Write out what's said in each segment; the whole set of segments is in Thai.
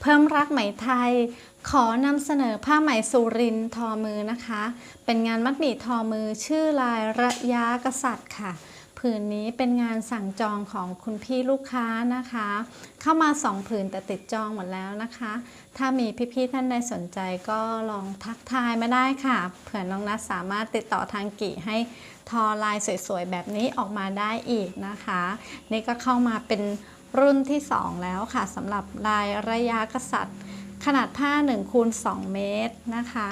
เพิ่มรักไหมไทย ขอนำเสนอผ้าไหมสุรินทร์ทอมือนะคะ เป็นงานมัดหมี่ทอมือชื่อลายระยะกษัตริย์ค่ะผืนนี้เป็นงานสั่งจองของคุณพี่ลูกค้านะคะ เข้ามาสองผืนแต่ติดจองหมดแล้วนะคะ ถ้ามีพี่ๆท่านใดสนใจก็ลองทักทายมาได้ค่ะ เผื่อน้องนัทสามารถติดต่อทางกี่ให้ทอลายสวยๆ แบบนี้ออกมาได้อีกนะคะ นี่ก็เข้ามาเป็น รุ่นที่ 2 แล้วค่ะสำหรับลายระยะกษัตริย์ ขนาดผ้า1คูณ2เมตรนะคะ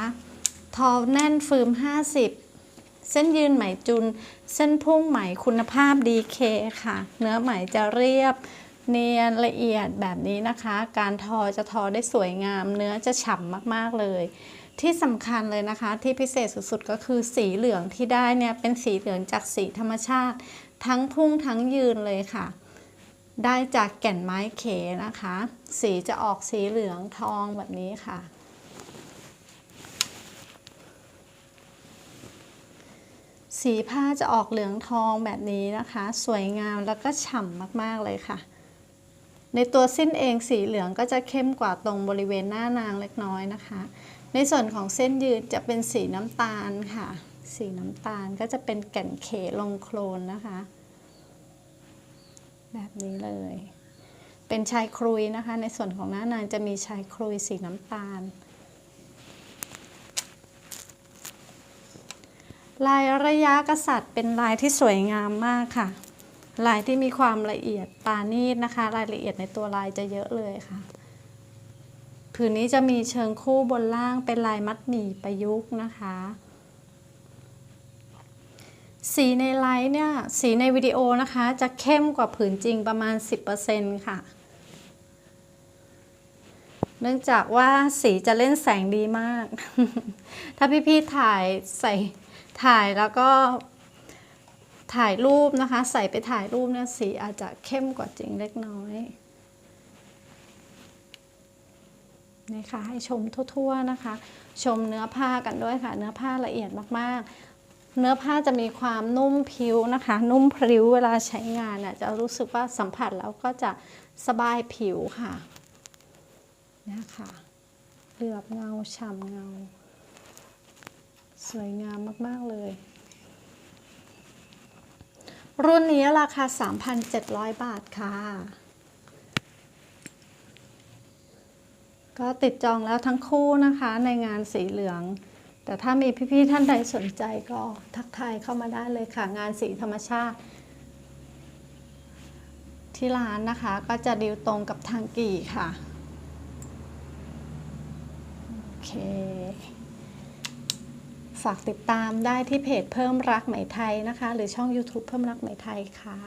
ทอแน่นฟืม50 เส้นยืนไหมจุน เส้นพุ่งไหมคุณภาพดีเคค่ะ เนื้อไหมจะเรียบเนียนละเอียดแบบนี้นะคะ การทอจะทอได้สวยงาม เนื้อจะฉ่ำมากๆเลย ที่สำคัญเลยนะคะ ที่พิเศษสุดๆก็คือสีเหลืองที่ได้เนี่ยเป็นสีเหลืองจากสีธรรมชาติ ทั้งพุ่งทั้งยืนเลยค่ะ ได้จากแก่นไม้เขนะคะ สีจะออกสีเหลืองทองแบบนี้ค่ะ สีผ้าจะออกเหลืองทองแบบนี้นะคะ สวยงามแล้วก็ฉ่ำมากๆเลยค่ะ ในตัวสิ้นเองสีเหลืองก็จะเข้มกว่าตรงบริเวณหน้านางเล็กน้อยนะคะ ในส่วนของเส้นยืดจะเป็นสีน้ำตาลค่ะ สีน้ำตาลก็จะเป็นแก่นเขลงโคลนนะคะ แบบนี้เลย เป็นชายครุยนะคะ ในส่วนของหน้านางจะมีชายครุยสีน้ำตาล ลายระยะกษัตริย์เป็นลายที่สวยงามมากค่ะ ลายที่มีความละเอียดปราณีตนะคะ รายละเอียดในตัวลายจะเยอะเลยค่ะผืนนี้จะมีเชิงคู่บนล่างเป็นลายมัดหมี่ประยุกต์นะคะ สีในไลท์เนี่ยสีในวิดีโอนะคะ จะเข้มกว่าผืนจริงประมาณ 10%ค่ะ เนื่องจากว่าสีจะเล่นแสงดีมาก ถ้าพี่ๆถ่ายใส่ถ่ายแล้วก็ถ่ายรูปนะคะ ใส่ไปถ่ายรูปเนี่ยสีอาจจะเข้มกว่าจริงเล็กน้อยนี่ค่ะให้ชมทั่วๆนะคะ ชมเนื้อผ้ากันด้วยค่ะ เนื้อผ้าละเอียดมากๆ เนื้อผ้าจะมีความนุ่มผิวนะคะ นุ่มพริ้วเวลาใช้งานน่ะจะรู้สึกว่าสัมผัสแล้วก็จะสบายผิวค่ะนี่ค่ะเหลือบเงาฉ่ำเงา สวยงามมาก ๆ เลย รุ่นนี้ราคา 3,700 บาทค่ะ ก็ติดจองแล้วทั้งคู่นะคะในงานสีเหลือง แต่ถ้ามีพี่ๆท่านใดสนใจก็ทักทายเข้ามาได้เลยค่ะ งานสีธรรมชาติ ที่ร้านนะคะก็จะดีลตรงกับทางกี่ค่ะโอเค ฝากติดตามได้ที่เพจเพิ่มรักไหมไทยนะคะ หรือช่อง YouTube เพิ่มรักไหมไทยค่ะ